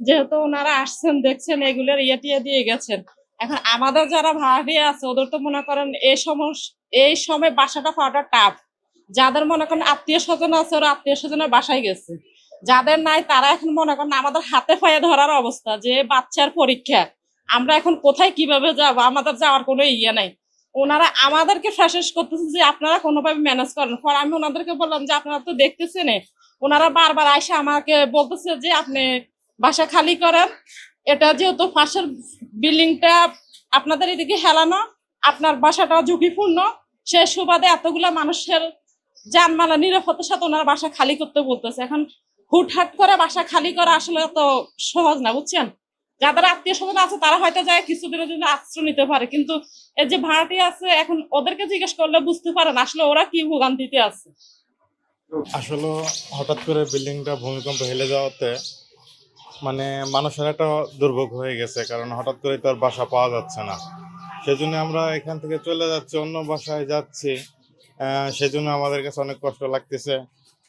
যেহেতু ওনারা আসছেন, দেখছেন, এগুলোর ইয়ে দিয়ে গেছেন। এখন আমাদের যারা ভাড়াটিয়া আছে, ওদের তো মনে করেন এই সমস্যা এই সময় বাসাটা পাওয়াটা টাফ যাদের মনে করেন আত্মীয় স্বজন আছে, ওরা আত্মীয় স্বজনের বাসায় গেছে। যাদের নাই, তারা এখন মনে করেন আমাদের হাতে পায়ে ধরার অবস্থা যে বাচ্চার পরীক্ষা। আমরা এখন কোথায় কীভাবে যাব? আমাদের যাওয়ার কোনো ইয়ে নাই। ওনারা আমাদেরকে ফ্যাসেস করতেছে যে আপনারা কোনোভাবে ম্যানেজ করেন। পর আমি ওনাদেরকে বললাম যে, আপনারা তো দেখতেছেন ওনারা বারবার এসে আমাকে বলতেছে যে, আপনি বাসা খালি করেন এটা যেহেতু পাশের বিল্ডিংটা আপনাদের এদিকে হেলানো, আপনার বাসাটা ঝুঁকিপূর্ণ। সে সুবাদে এতগুলা মানুষের যানমালা নিরাপত্তার সাথে ওনারা বাসা খালি করতে বলতেছে। এখন হুটহাট করে বাসা খালি করা আসলে তো সহজ না, বুঝছেন? যাদের আত্মীয় স্বজন আছে, তারা হয়তো যায় কিছুদিনের জন্য আশ্রয় নিতে পারে, কিন্তু এই যে ভাড়াটি আছে, এখন ওদেরকে জিজ্ঞেস করলে বুঝতে পারেন আসলে ওরা কি ভোগান্তিতে আছে। আসলে হঠাৎ করে বিল্ডিংটা ভূমিকম্প হেলে যাওয়াতে মানে মানুষের একটা দুর্ভোগ হয়ে গেছে, কারণ হঠাৎ করে তো আর বাসা পাওয়া যাচ্ছে না। সেজন্য আমরা এখান থেকে চলে যাচ্ছি, অন্য বাসায় যাচ্ছি। সেজন্য আমাদের কাছে অনেক কষ্ট লাগতেছে,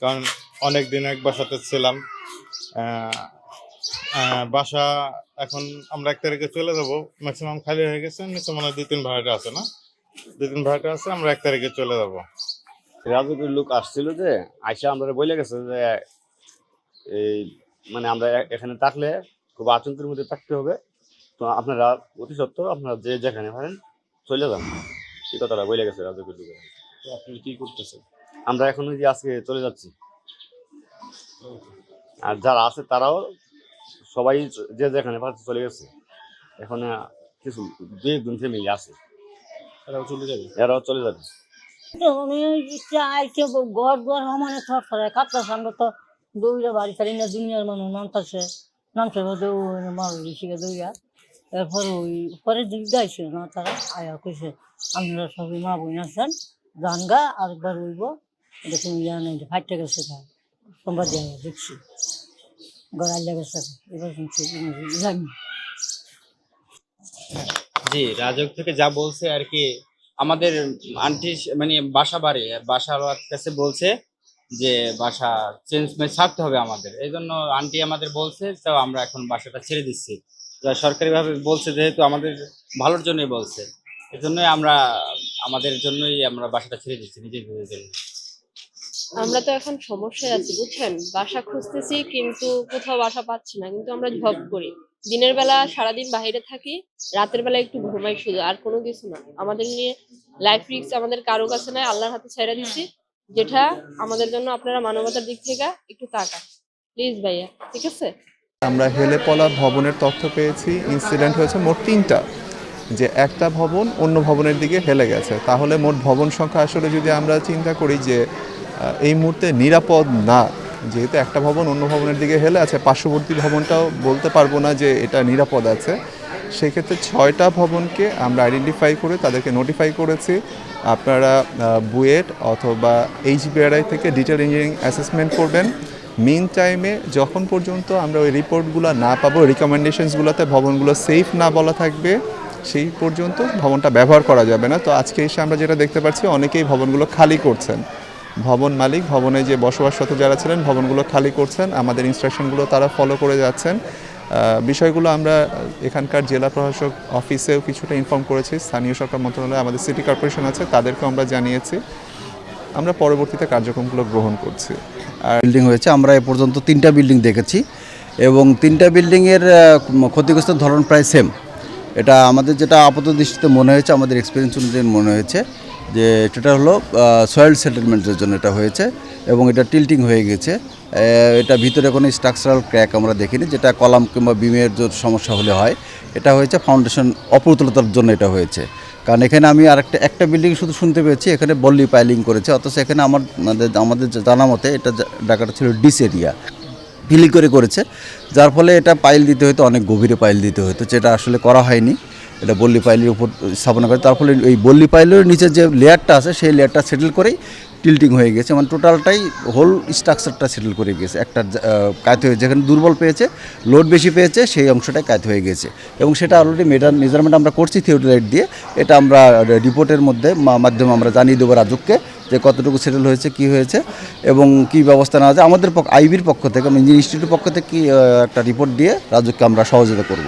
কারণ অনেক দিন এক বাসাতে ছিলাম। বাসা এখন আমরা এক তারিখে চলে যাব ম্যাক্সিমাম খালি হয়ে গেছে, নিচে মনে হয় দুই তিন ভাড়াটা আছে না? দুই তিন ভাড়াটা আছে, আমরা এক তারিখে চলে যাব। রাজুকের লোক আসছিল যে, আইসা আমরা বলে গেছে যে, এই মানে আমরা এখানে থাকলে খুব আতঙ্কের মধ্যে থাকতে হবে। তো আপনারা অতি সত্ত্বর আপনারা যে যেখানে পারেন চলে যান। এই কথাটা বলে গেছে রাজুকের লোকের আপনি কি করতেছেন? আমরা এখন ওই যে আজকে চলে যাচ্ছি। আর যারা আছে তারাও সবাই যে যেখানে পারছে চলে গেছে। এখন কিছু দুই একজন ফ্যামিলি আছে। এরাও চলে যাবে? এরাও চলে যাবে। আমি ঘর ঘর সমানে থরে কাপড় আমরা তো দৌড়া বাড়ি ছাড়ি না দুনিয়ার মানুষ নামতাছে নামছে দৌড় মাল শিখে দৌড়া এরপর ওই পরের দিক যাইছিল না, তারা আয়া কইছে, আমরা সবাই মা বোন আছেন জানগা আরেকবার উইব দেখুন জানেন যে ফাইটে গেছে তা সোমবার দিয়ে দেখছি। গড়াই লেগেছে এবার শুনছি জানি জি, রাজক থেকে যা বলছে আর কি, আমাদের আন্টি মানে বাসা বাড়ি, বাসার কাছে বলছে যে বাসা চেঞ্জ ছাড়তে হবে আমাদের। এই জন্য আন্টি আমাদের বলছে তো আমরা এখন বাসাটা ছেড়ে দিচ্ছি। সরকারিভাবে বলছে, যেহেতু আমাদের ভালোর জন্যই বলছে এই জন্যই আমরা, আমাদের জন্যই আমরা বাসাটা ছেড়ে দিচ্ছি নিজেদের জন্য। আমরা তো এখন সমস্যায় আছি, বুঝছেন? বাসা খুঁজতেছি, কিন্তু কোথাও বাসা পাচ্ছি না, কিন্তু আমরা জব করি। দিনের বেলা সারাদিন বাইরে থাকি, রাতের বেলা একটু ঘুমাই শুধু, আর কোনো কিছু না। আমাদের নিয়ে লাইফ রিক্স আমাদের কারও কাছে নাই, আল্লাহর হাতে ছেড়ে দিচ্ছি। যেটা আমাদের জন্য আপনারা মানবতার দিক থেকে একটু তাকান প্লিজ ভাইয়া, ঠিক আছে? আমরা হেলেপলা ভবনের তথ্য পেয়েছি। ইনসিডেন্ট হয়েছে মোট তিনটা। যে একটা ভবন অন্য ভবনের দিকে হেলে গেছে। তাহলে মোট ভবন সংখ্যা আসলে যদি আমরা চিন্তা করি যে এই মুহূর্তে নিরাপদ না যেহেতু একটা ভবন অন্য ভবনের দিকে হেলে আছে, পার্শ্ববর্তী ভবনটাও বলতে পারব না যে এটা নিরাপদ আছে। সেক্ষেত্রে ছয়টা ভবনকে আমরা আইডেন্টিফাই করে তাদেরকে নোটিফাই করেছি। আপনারা বুয়েট অথবা এইচবিআরআই থেকে ডিটেল ইঞ্জিনিয়ারিং অ্যাসেসমেন্ট করবেন। মিন টাইমে যখন পর্যন্ত আমরা ওই রিপোর্টগুলো না পাবো রিকমেন্ডেশনসগুলোতে ভবনগুলো সেফ না বলা থাকবে, সেই পর্যন্ত ভবনটা ব্যবহার করা যাবে না। তো আজকে এসে আমরা যেটা দেখতে পাচ্ছি, অনেকেই ভবনগুলো খালি করছেন। ভবন মালিক ভবনে যে বসবাসরত যারা ছিলেন ভবনগুলো খালি করছেন। আমাদের ইনস্ট্রাকশনগুলো তারা ফলো করে যাচ্ছেন। বিষয়গুলো আমরা এখানকার জেলা প্রশাসক অফিসেও কিছুটা ইনফর্ম করেছি। স্থানীয় সরকার মন্ত্রণালয় আমাদের সিটি কর্পোরেশন আছে তাদেরকেও আমরা জানিয়েছি। আমরা পরবর্তীতে কার্যক্রমগুলো গ্রহণ করছি। আর বিল্ডিং হয়েছে। আমরা এ পর্যন্ত তিনটা বিল্ডিং দেখেছি এবং তিনটা বিল্ডিংয়ের আহ, ক্ষতিগ্রস্তের ধরন প্রায় সেম এটা আমাদের যেটা আপাত দৃষ্টিতে মনে হয়েছে আমাদের এক্সপিরিয়েন্স অনুযায়ী মনে হয়েছে। যে এটা হলো সয়েল সেটেলমেন্টের জন্য এটা হয়েছে এবং এটা টিল্টিং হয়ে গেছে। এটা ভিতরে কোনো স্ট্রাকচারাল ক্র্যাক আমরা দেখিনি, যেটা কলাম কিংবা বিমের যে সমস্যা হলে হয়, এটা হয়েছে ফাউন্ডেশন অপ্রতুলতার জন্য এটা হয়েছে। কারণ এখানে আমি আরেকটা, একটা বিল্ডিং শুধু শুনতে পেয়েছি, এখানে বল্লি পাইলিং করেছে, অথচ এখানে আমার, আমাদের জানা মতে এটা ডাকাটা ছিল ডিস এরিয়া। পিলি করে করেছে, যার ফলে এটা পাইল দিতে হতো অনেক গভীরে পাইল দিতে হতো যেটা আসলে করা হয়নি। এটা বল্লি পাইলের উপর স্থাপনা করে, তার ফলে এই বল্লি পাইলের নিচে যে লেয়ারটা আছে, সেই লেয়ারটা সেটেল করেই টিল্টিং হয়ে গেছে মানে টোটালটাই হোল স্ট্রাকচারটা সেটেল করে গেছে। একটা কায়ত হয়ে, যেখানে দুর্বল পেয়েছে লোড বেশি পেয়েছে, সেই অংশটাই কায়ত হয়ে গেছে। এবং সেটা অলরেডি মেডার মেজারমেন্ট আমরা করছি থিওরিলাইট দিয়ে। এটা আমরা রিপোর্টের মধ্যে মাধ্যমে আমরা জানিয়ে দেবো রাজুককে যে কতটুকু সেটেল হয়েছে, কি হয়েছে, এবং কি ব্যবস্থা নেওয়া যায়। আমাদের আইবির পক্ষ থেকে ইঞ্জিনিয়ার ইনস্টিটিউটের পক্ষ থেকে একটা রিপোর্ট দিয়ে রাজুককে আমরা সহযোগিতা করব।